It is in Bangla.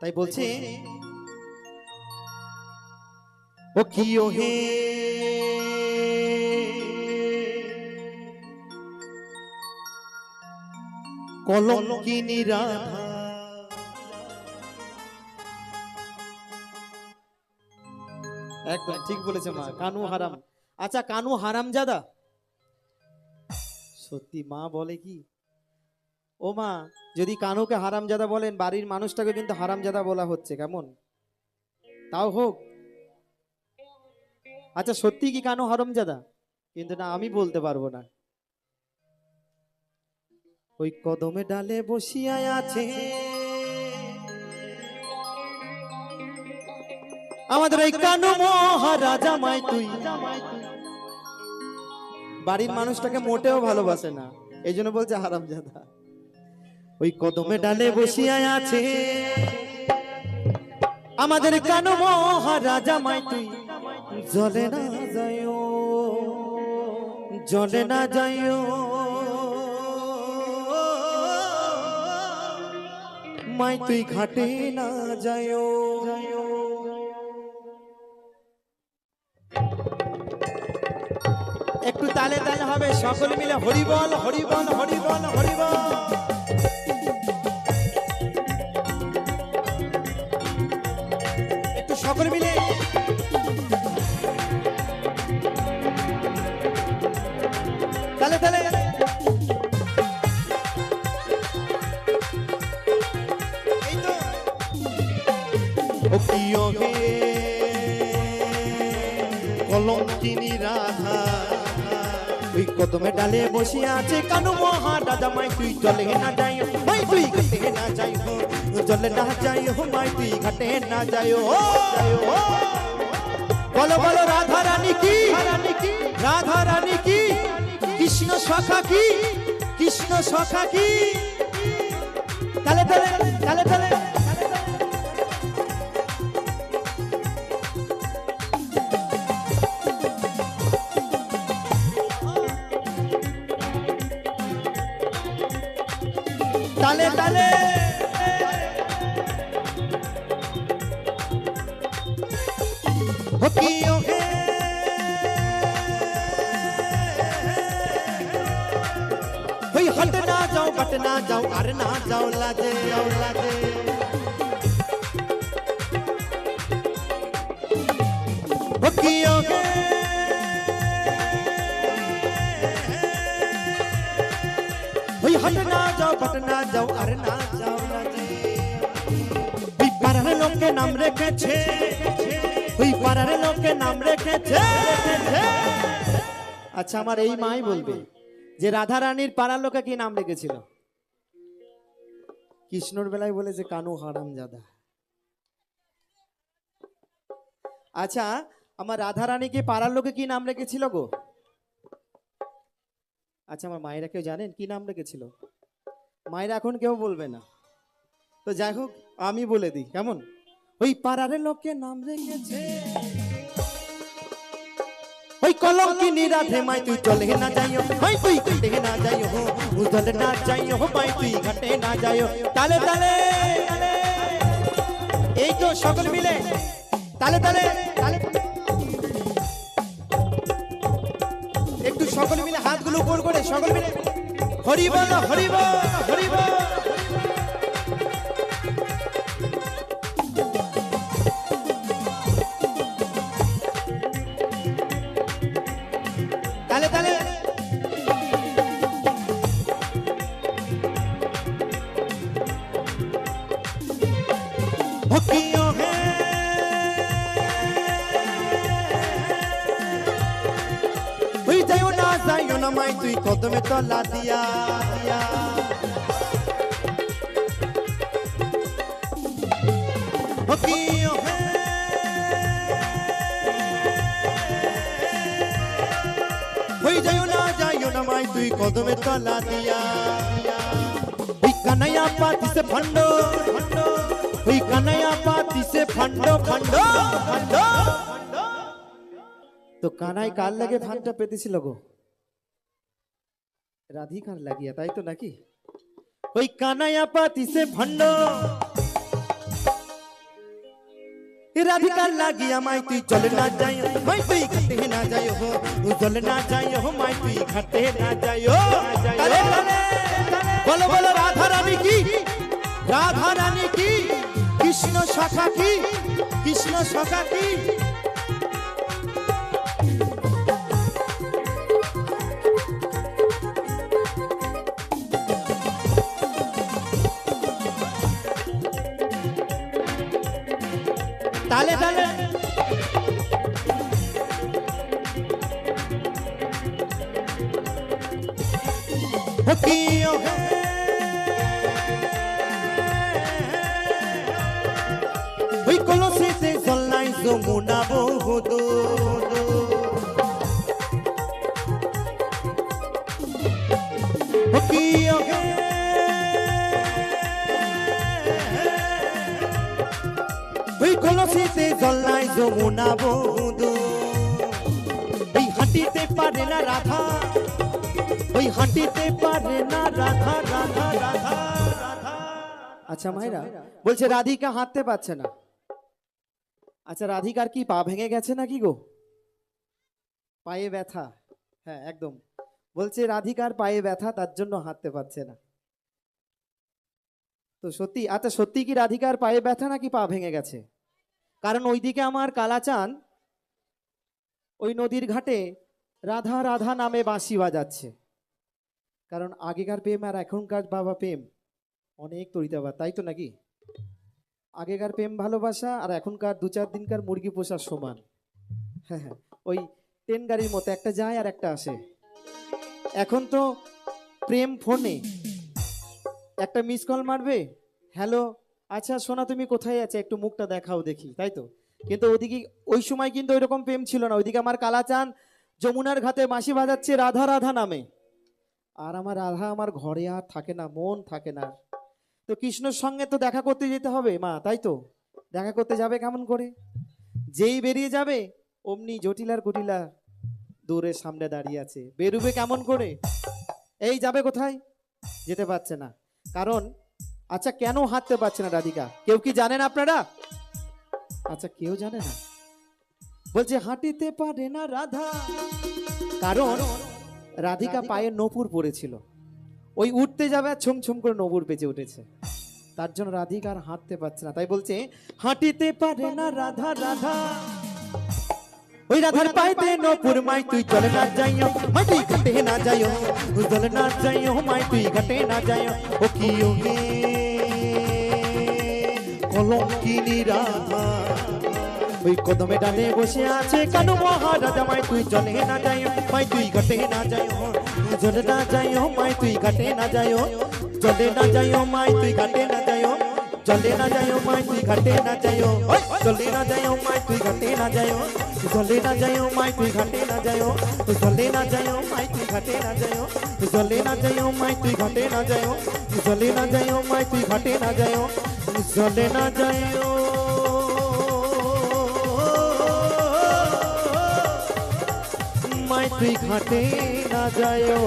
তাই বলছে ও কি ও হে কলঙ্কিনী রাধা। একদম ঠিক বলেছে মা কানু হারাম। আচ্ছা কানু হারাম জাদা? সত্যি মা বলে কি? ও মা যদি কানুকে হারামজাদা বলেন, বাড়ির মানুষটাকে কিন্তু হারামজাদা বলা হচ্ছে, কেমন? তাও হোক। আচ্ছা সত্যি কি কানু হারামজাদা? কিন্তু না, আমি বলতে পারব না। ওই কদমে ডালে বসিয়ায় আছে। আমাদের ওই কানু মহারাজা মাই তুই বাড়ির মানুষটাকে মোটেও ভালোবাসে না। এই জন্য বলছে হারামজাদা। ওই কদমে ডালে বসিয়ায় আছে। আমাদের কানু মহারাজা মাই তুই জলে না যাইও, জলে না যাইও। মাই তুই ঘাটে না যাইও। একটু তালে তালে হবে, সকলে মিলে হরিবল হরিবল হরিবল হরিবল। সকলে মিলে। তালে তালে। এই তো। ও প্রিয় হে কলঙ্কিনী রাধা ওই কদমে ডালে বসে আছে কানু মহা দাদা মাই তুই চলে না যাই। মাই তুই ঘাটে না যাই চলে না যাই হো মাই তুই ঘাটে না যাই হো বলো বলো রাধা রানী কি রাধা রানী কি কৃষ্ণ সখা কি কৃষ্ণ সখা কি তালে তালে তালে তালে তালে তালে হে ওই হট না যাও বট না যাও আর না যাও লাজে ওই পাড়ার লোকে নাম রেখেছে ওই পাড়ার লোকে নাম রেখেছে। আচ্ছা আমার এই মাই বলবে যে রাধা রানীর পাড়ার লোকে কি নাম রেখেছিল? কৃষ্ণর বেলায় বলেছে কানু হারাম জাদা আচ্ছা আমার রাধা রানীকে পাড়ার লোকে কি নাম রেখেছিল গো? আচ্ছা আমার মায়েরা কেউ জানেন কি নাম রেখেছিল? মায়েরা এখন কেউ বলবে না। তো যাই হোক, আমি বলে দিই, কেমন? ওই পাড়ার লোকে নাম রেখেছে। ওই কলঙ্কিনী রাধে মাই, তুই চলে না যাইও। মাই তুই ঘাটে না যাইও। উদলে না যাইও মাই তুই ঘাটে না যাইও। তালে তালে, এই তো সকল মিলে। তালে তালে তালে একটু সকল মিলে হাতগুলো উপর করে, সকল মিলে। হরি বল, হরি যাইও না মাই তুই কদমে তলা দিয়া দিয়া হকিও হে ওই যাইও না যাইও না মাই তুই কদমে তলা দিয়া ওই কানাইয়া পাতিছে ভণ্ড ভণ্ড ওই কানাইয়া পাতিছে ভণ্ড ভণ্ড ভণ্ড তো কানাই কার লাগে ফানটা পেতেছিল গো রাধিকার লাগিয়া, তাই তো নাকি? ওই কানাইয়া পাতিছে ভণ্ড। রাধিকার লাগিয়া মাই তুই চলে না যাই মাই তুই ঘাটে না যাই হো। চলে না যাই হো, মাই তুই ঘাটে না যাই হো। বলো বলো রাধা রানী কি? রাধা রানী কি? কৃষ্ণ শাখা কি? কৃষ্ণ শাখা কি? তালে তালে। হকিও হে। ওই কলসিতে বহুদূর হকিও যমুনা ওই হাঁটিতে পারে না রাধা, ওই হাঁটিতে পারে না রাধা রাধা রাধা। আচ্ছা মায়েরা, বলছে রাধিকা হাঁটতে পারছে না। আচ্ছা রাধিকার কি পা ভেঙে গেছে নাকি গো? পায়ে ব্যথা। হ্যাঁ একদম। বলছে রাধিকার পায়ে ব্যথা, তার জন্য হাঁটতে পারছে না। তো সত্যি আচ্ছা সত্যি কি রাধিকার পায়ে ব্যথা নাকি পা ভেঙে গেছে? কারণ ওইদিকে আমার কালাচান ওই নদীর ঘাটে রাধা রাধা নামে বাঁশি বাজাচ্ছে। কারণ আগেকার প্রেম আর এখনকার বাবা প্রেম অনেক তরিতাবাদ, তাই তো নাকি? আগেকার প্রেম ভালোবাসা আর এখনকার দু চার দিনকার মুরগি পোষার সমান। হ্যাঁ হ্যাঁ ওই ট্রেন গাড়ির মতো, একটা যায় আর একটা আসে। এখন তো প্রেম ফোনে। একটা মিস কল মারবে, হ্যালো আচ্ছা সোনা, তুমি কোথায় আছে? একটু মুখটা দেখাও দেখি, তাই তো? কিন্তু ওদিকে, ওই সময় কিন্তু ওইরকম প্রেম ছিল না। ওইদিকে আমার কালাচান যমুনার ঘাটে মাসি বাজাচ্ছে রাধা রাধা নামে। আর আমার রাধা আমার ঘরে আর থাকে না, মন থাকে না। তো কৃষ্ণর সঙ্গে তো দেখা করতে যেতে হবে, মা, তাই তো? দেখা করতে যাবে কেমন করে? যেই বেরিয়ে যাবে, অমনি জটিলার কুটিলা দূরের সামনে দাঁড়িয়ে আছে। বেরুবে কেমন করে? এই যাবে কোথায়? যেতে পারছে না। কারণ আচ্ছা কেন হাঁটতে পারছে না রাধিকা? কেউ কি জানেন আপনারা? আচ্ছা কেউ জানে না। বলছে হাঁটিতে পারে না রাধা। কারণ রাধিকা পায়ে নপুর পড়েছিল। ওই উঠতে যাবে আর ছম ছম করে নপুর বেঁচে উঠেছে। তার জন্য রাধিকা আর হাঁটতে পারছে না। তাই বলছে হাঁটিতে পারে না রাধা রাধা। ওই রাধার পাইতে নপুর মাই তুই চলে না যাইও মাই তুই ঘাটে না যাইও চলে না যাইও মাই তুই ঘাটে না যাইও। ও কি ও কলঙ্কিনী রাধা। ওই কদমে ডানে বসে আছে কানু মহারাজা, মাই তুই জলে না যাই মাই তুই ঘাটে না যাই জলে না যাই মাই তুই ঘাটে না যাই জলে না যাই মাই তুই ঘাটে না যাইও চলে না যাইও মাই তুই ঘাটে না যাইও ওই, চলে না যাইও মাই তুই ঘাটে না যাইও চলে না যাইও মাই তুই ঘাটে না যাইও চলে না যাইও মাই তুই ঘাটে না যাইও চলে না যাইও মাই তুই ঘাটে না যাইও চলে না যাইও মাই তুই ঘাটে না যাইও চলে না যাইও মাই তুই ঘাটে না যাইও